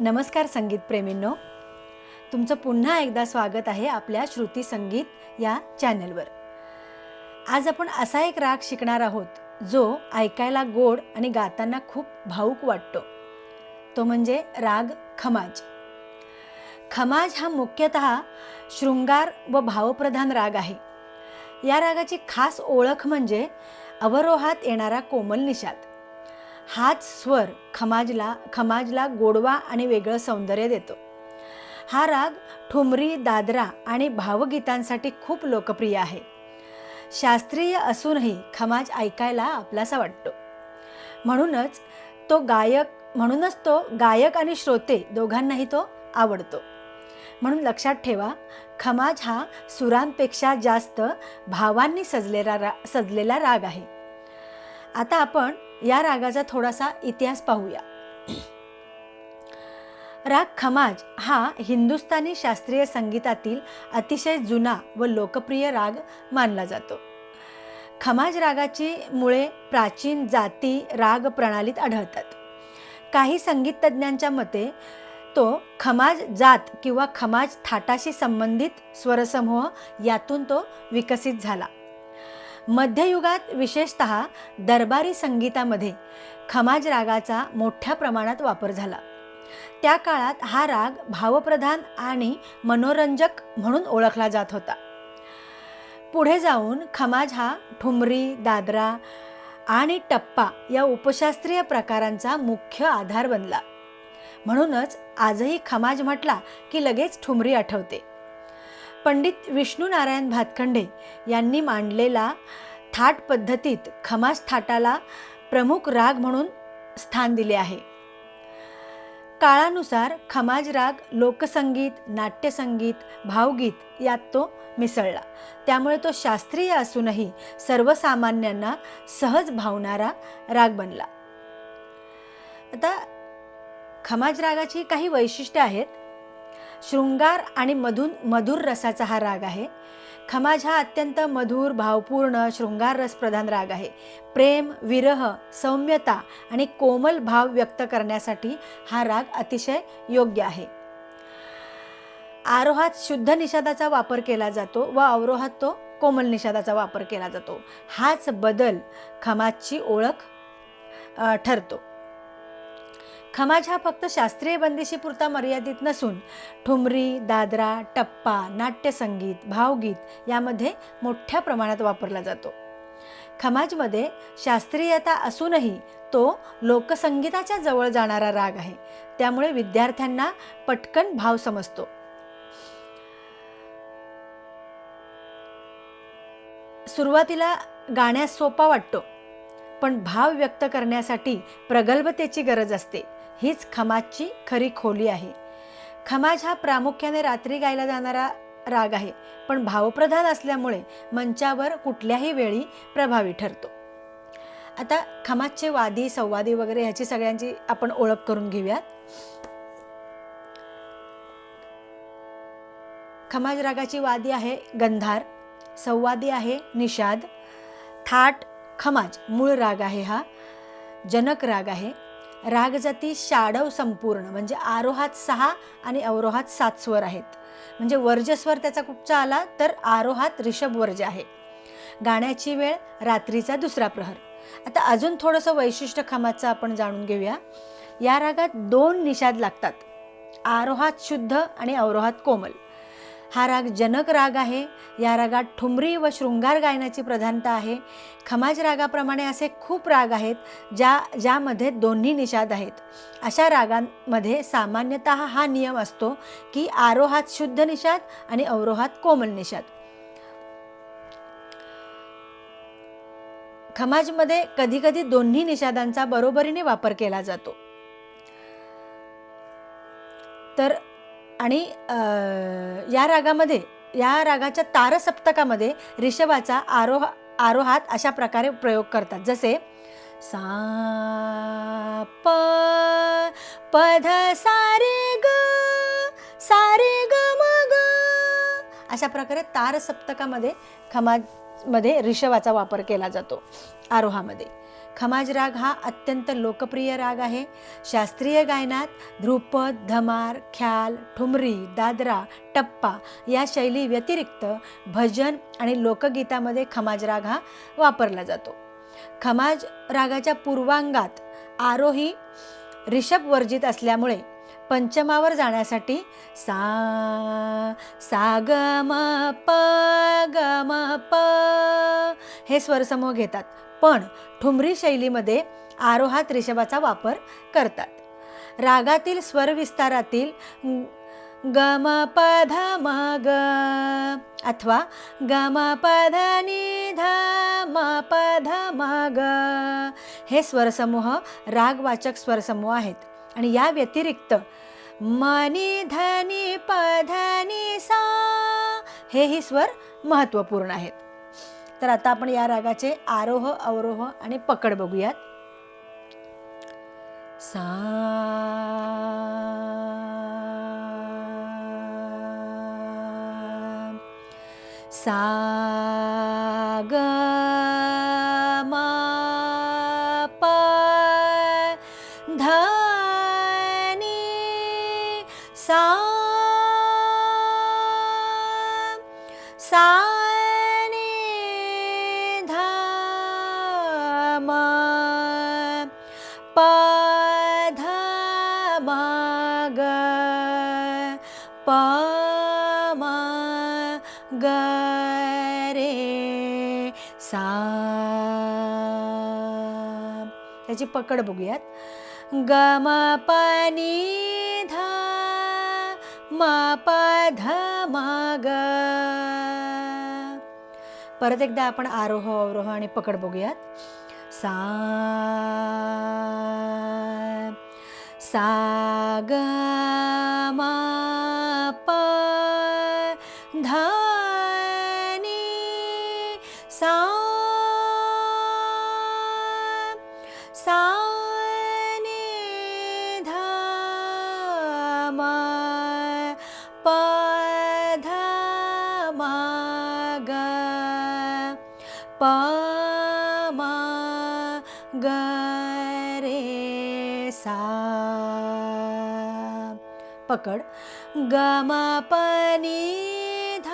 नमस्कार संगीत प्रेमींनो. तुमचं पुन्हा एकदा स्वागत आहे आपल्या श्रुती संगीत या चॅनलवर. आज आपण असा एक राग शिकणार आहोत जो ऐकायला गोड आणि गाताना खूप भाऊक वाटतो. तो म्हणजे राग खमाज. खमाज हा मुख्यतः शृंगार व भावप्रधान राग आहे. या रागाची खास ओळख म्हणजे अवरोहात येणारा कोमल निषाद. हाच स्वर खमाजला खमाजला गोडवा आणि वेगळं सौंदर्य देतो. हा राग ठुमरी दादरा आणि भावगीतांसाठी खूप लोकप्रिय आहे. शास्त्रीय असूनही खमाज ऐकायला आपलासा वाटतो. म्हणूनच तो गायक म्हणूनच तो गायक आणि श्रोते दोघांनाही तो आवडतो. म्हणून लक्षात ठेवा खमाज हा सुरांपेक्षा जास्त भावांनी सजलेला रा सजलेला राग आहे. आता आपण या रागाचा थोडासा इतिहास पाहूया. राग खमाज हा हिंदुस्थानी शास्त्रीय संगीतातील अतिशय जुना व लोकप्रिय राग मानला जातो. खमाज रागाची मुळे प्राचीन जाती राग प्रणालीत आढळतात. काही संगीततज्ज्ञांच्या मते तो खमाज जात किंवा खमाज थाटाशी संबंधित स्वरसमूह यातून तो विकसित झाला. मध्ययुगात विशेषत दरबारी संगीतामध्ये खमाज रागाचा मोठ्या प्रमाणात वापर झाला. त्या काळात हा राग भावप्रधान आणि मनोरंजक म्हणून ओळखला जात होता. पुढे जाऊन खमाज हा ठुमरी दादरा आणि टप्पा या उपशास्त्रीय प्रकारांचा मुख्य आधार बनला. म्हणूनच आजही खमाज म्हटला की लगेच ठुमरी आठवते. पंडित विष्णू नारायण भातखंडे यांनी मांडलेला थाट पद्धतीत खमास थाटाला प्रमुख राग म्हणून स्थान दिले आहे. काळानुसार खमाज राग लोकसंगीत नाट्यसंगीत भावगीत यात तो मिसळला. त्यामुळे तो शास्त्रीय असूनही सर्वसामान्यांना सहज भावणारा राग बनला. आता खमाज रागाची काही वैशिष्ट्ये आहेत. शृंगार आणि मधून मधुर रसाचा हा राग आहे. खमाज हा अत्यंत मधुर भावपूर्ण शृंगार रसप्रधान राग आहे. प्रेम विरह सौम्यता आणि कोमल भाव व्यक्त करण्यासाठी हा राग अतिशय योग्य आहे. आरोहात शुद्ध निषादाचा वापर केला जातो व अवरोहात तो कोमल निषादाचा वापर केला जातो. हाच बदल खमाजची ओळख ठरतो. खमाज हा फक्त शास्त्रीय बंदिशी पुरता मर्यादित नसून ठुमरी दादरा टप्पा नाट्यसंगीत भावगीत यामध्ये मोठ्या प्रमाणात वापरला जातो. खमाजमध्ये शास्त्रीयता असूनही तो लोकसंगीताच्या जवळ जाणारा राग आहे. त्यामुळे विद्यार्थ्यांना पटकन भाव समजतो. सुरुवातीला गाण्यास सोपा वाटतो पण भाव व्यक्त करण्यासाठी प्रगल्भतेची गरज असते. हीच खमाजची खरी खोली आहे. खमाज हा प्रामुख्याने रात्री गायला जाणारा राग आहे पण भावप्रधान असल्यामुळे मंचावर कुठल्याही वेळी प्रभावी ठरतो. आता खमाजचे वादी संवादी वगैरे ह्याची सगळ्यांची आपण ओळख करून घेऊयात. खमाज रागाची वादी आहे गंधार संवादी आहे निषाद. थाट खमाज मूळ राग आहे हा जनक राग आहे. रागजाती शाडव संपूर्ण म्हणजे आरोहात सहा आणि अवरोहात सात स्वर आहेत. म्हणजे वर्जस्वर त्याचा कुठचा आला? तर आरोहात ऋषभ वर्ज आहे. गाण्याची वेळ रात्रीचा दुसरा प्रहर. आता अजून थोडंसं वैशिष्ट्य खमाचं आपण जाणून घेऊया. या रागात दोन निषाद लागतात. आरोहात शुद्ध आणि अवरोहात कोमल. हा राग जनक राग आहे. या रागात ठुमरी व शृंगार गायनाची प्रधानता आहे. खमाज रागाप्रमाणे असे खूप राग आहेत ज्या ज्यामध्ये दोन्ही निषाद आहेत. अशा रागांमध्ये सामान्यतः हा नियम असतो की आरोहात शुद्ध निषाद आणि अवरोहात कोमल निषाद. खमाजमध्ये कधीकधी दोन्ही निषादांचा बरोबरीने वापर केला जातो. तर आणि या रागामध्ये या रागाच्या तारसप्तकामध्ये ऋषभाचा आरोह आरोहात अशा प्रकारे प्रयोग करतात. जसे सा प पध सारे ग सारे ग मग ग अशा प्रकारे तारसप्तकामध्ये खमामध्ये मध्ये वापर केला जातो आरोहामध्ये. खमाज राग हा अत्यंत लोकप्रिय राग आहे. शास्त्रीय गायनात ध्रुपद धमार ख्याल ठुमरी दादरा टप्पा या शैली व्यतिरिक्त भजन आणि लोकगीतामध्ये खमाज राग हा वापरला जातो. खमाज रागाच्या पूर्वांगात आरोही रिषभ वर्जित असल्यामुळे पंचमावर जाण्यासाठी सा सा ग म प ग म प हे स्वरसमूह घेतात. पण ठुमरी शैलीमध्ये आरोहात रिषभाचा वापर करतात. रागातील स्वर विस्तारातील गम पध ध म ग अथवा गम पध नि ध म प ध म ग हे स्वरसमूह रागवाचक स्वरसमूह आहेत. आणि या व्यतिरिक्त मनी धनी पधनी सा हेही स्वर महत्त्वपूर्ण आहेत. तर आता आपण या रागाचे आरोह अवरोह आणि पकड बघूयात. सा सा ग म सा सा त्याची पकड बघूयात. ग म प ध म ध ग. परत एकदा आपण आरोह अवरोह आणि पकड बघूयात. सा सा ग मा म ग रे सा। पकड। ग म प नी ध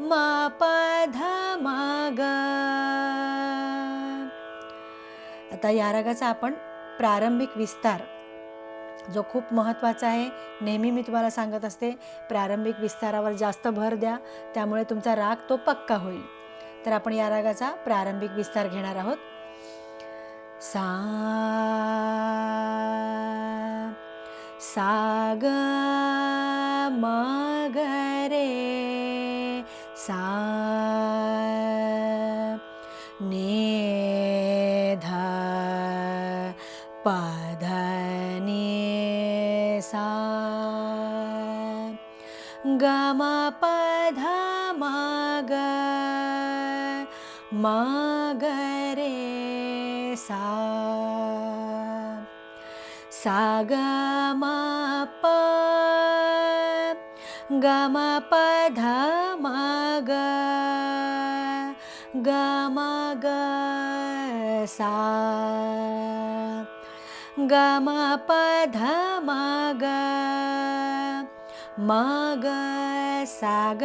म प ध म ग आता या रागाचा आपण प्रारंभिक विस्तार जो खूप महत्त्वाचा आहे नेहमी मी तुम्हाला सांगत असते प्रारंभिक विस्तारावर जास्त भर द्या त्यामुळे तुमचा राग तो पक्का होईल. तर आपण या रागाचा प्रारंभिक विस्तार घेणार आहोत. सा साग ग रे सा मागरे सा। सा गमप गमपध मग गमग सा। गमपध मग मग सा ग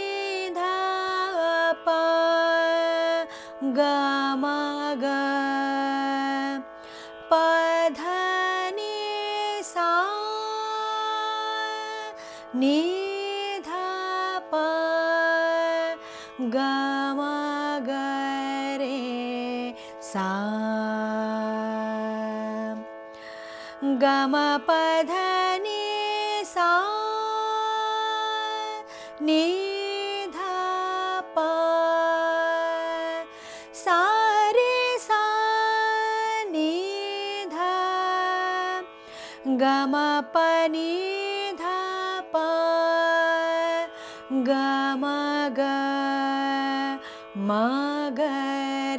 गमगरे सा। गमपधने सीध पा। सा। निध। गमपनी ग म ग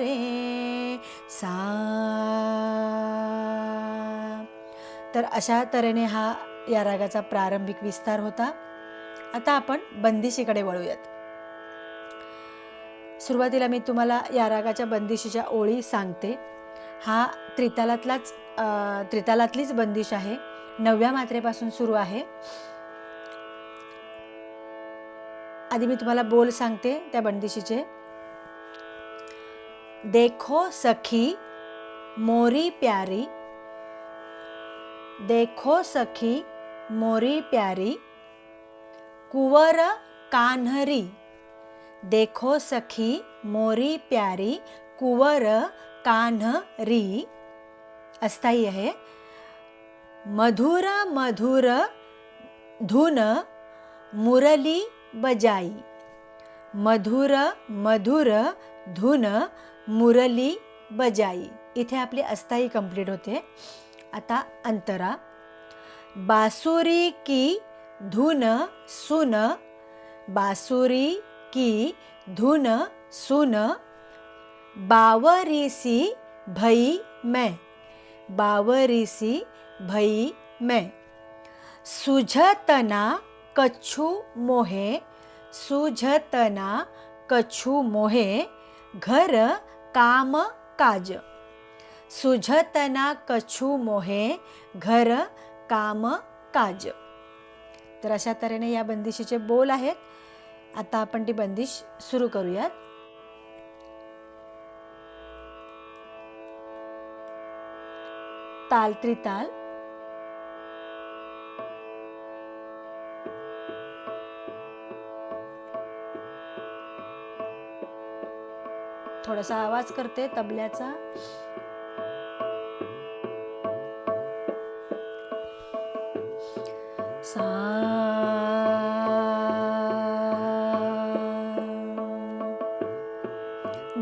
रे सा. तर अशा तऱ्हेने हा या रागाचा प्रारंभिक विस्तार होता. आता आपण बंदिशीकडे वळूयात. सुरुवातीला मी तुम्हाला या रागाच्या बंदिशीच्या ओळी सांगते. हा त्रितालातलाच त्रितालातलीच बंदिश आहे. नवव्या मात्रेपासून सुरू आहे. आधी मी तुम्हाला बोल सांगते त्या बंदिशीचे देखो सखी मोरी प्यारी. देखो सखी मोरी प्यारी. कुंवर कान्हरी. देखो सखी मोरी प्यारी कुवर कान्हरी. अस्थाई आहे. मधुर मधुर धुन मुरली बजाई। मधुर मधुर धुन मुरली बजाई. इथे आपली अस्थायी कंप्लीट होते. आता अंतरा. बासुरी की धुन सुन. बासुरी की धुन सुन. बावरीसी भई मैं. बावरीसी भई मैं. सुझतना कछु मोहे सुझतना कछु मोहे घर काम काज। सुझतना कछु मोहे घर काम काज। तर अशा तऱ्हेने या बंदिशीचे बोल आहेत. आता आपण ती बंदिश सुरू करूयात. ताल त्रिताल थोडासा आवाज करते तबल्याचा.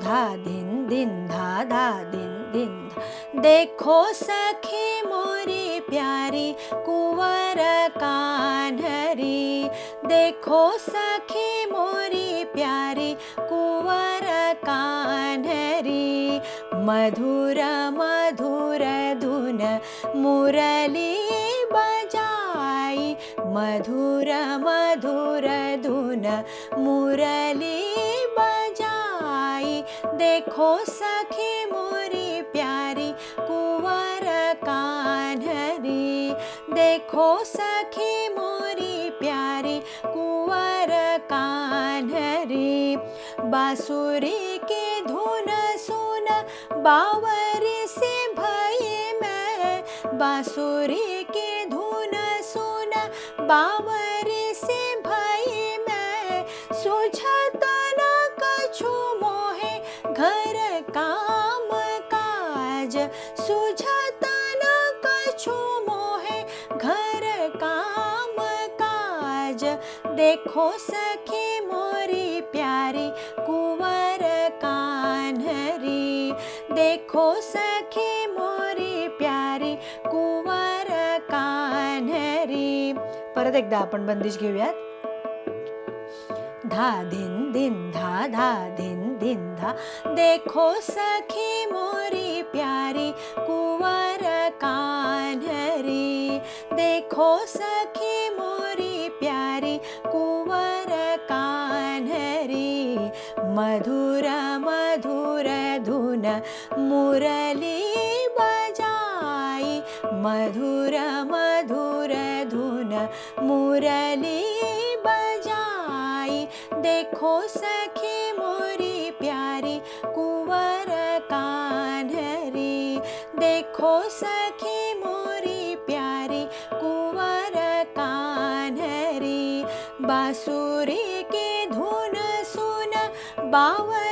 धा धिन धिन धा धा धिन धिन देखो सखी मोरी प्यारी कुंवर कान्हरी देखो सखी मोरी प्यारी कुवर कान्हरी मधुर मधुर धुन मुरली बजाई मधुर मधुर धुन मुरली बजाई। देखो सखी मोरी प्यारी कुवर कान्हरी देखो सखी कान्हरी बांसुरी की धुन सुन, बावरी से भई मैं। बांसुरी की धुन सुन, बावरी से भई मैं। सुझत न कछु मोहे, घर काम काज। सुझत न कछु मोहे, घर काम काज। देखो सखी देखो सखी मोरी प्यारी कुंवर कान्हरी. परत एकदा आपण बंदिश घेऊयात. धा धिन धिन धा धा धिन धिन धा. देखो सखी मोरी प्यारी कुंवर कान्हरी. देखो सखी मोरी प्यारी कुंवर कान्हरी. मधुर मधुर धुन मुरली बजाई मधुर मधुर धुन मुरली बजाई। देखो सखी मोरी प्यारी कुंवर कान देखो सखी मोरी प्यारी कुंवर कान्हरी। बांसुरी की धुन सुन बावरी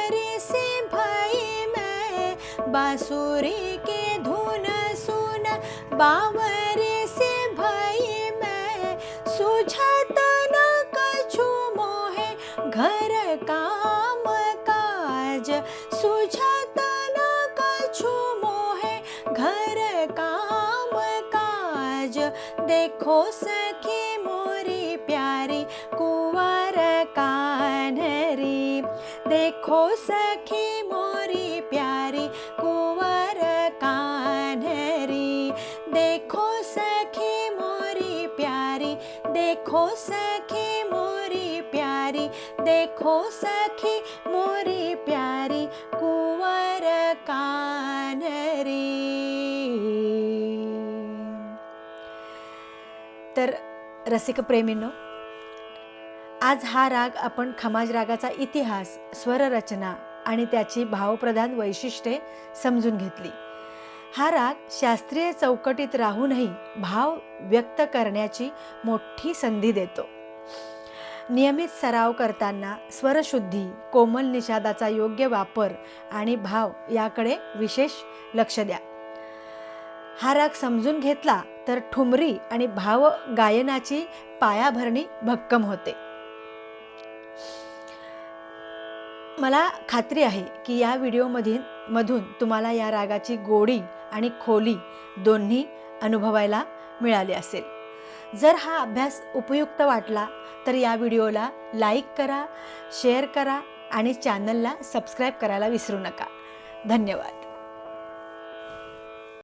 की धुन सुन बावरी से भई मैं। सुझत न कछु मोहे घर काम काज। सुझत न कछु मोहे घर काम काज। देखो सखी मोरी प्यारी कुंवर कान्हरी। देखो सखी देखो सखी मोरी प्यारी देखो सखी मोरी प्यारी कुंवर कानरी। तर रसिक प्रेमींनो आज हा राग आपण खमाज रागाचा इतिहास स्वररचना आणि त्याची भावप्रधान वैशिष्ट्ये समजून घेतली. हा राग शास्त्रीय चौकटीत राहूनही भाव व्यक्त करण्याची मोठी संधी देतो. नियमित सराव करताना स्वरशुद्धी कोमल निषादाचा योग्य वापर आणि भाव याकडे विशेष लक्ष द्या. हा राग समजून घेतला तर ठुमरी आणि भाव गायनाची पायाभरणी भक्कम होते. मला खात्री आहे की या व्हिडिओमधील मधून तुम्हाला या रागाची गोडी आणि खोली दोन्ही अनुभवायला मिळाले असेल. जर हा अभ्यास उपयुक्त वाटला तर या व्हिडिओला लाईक करा शेअर करा आणि चॅनलला सबस्क्राईब करायला विसरू नका. धन्यवाद.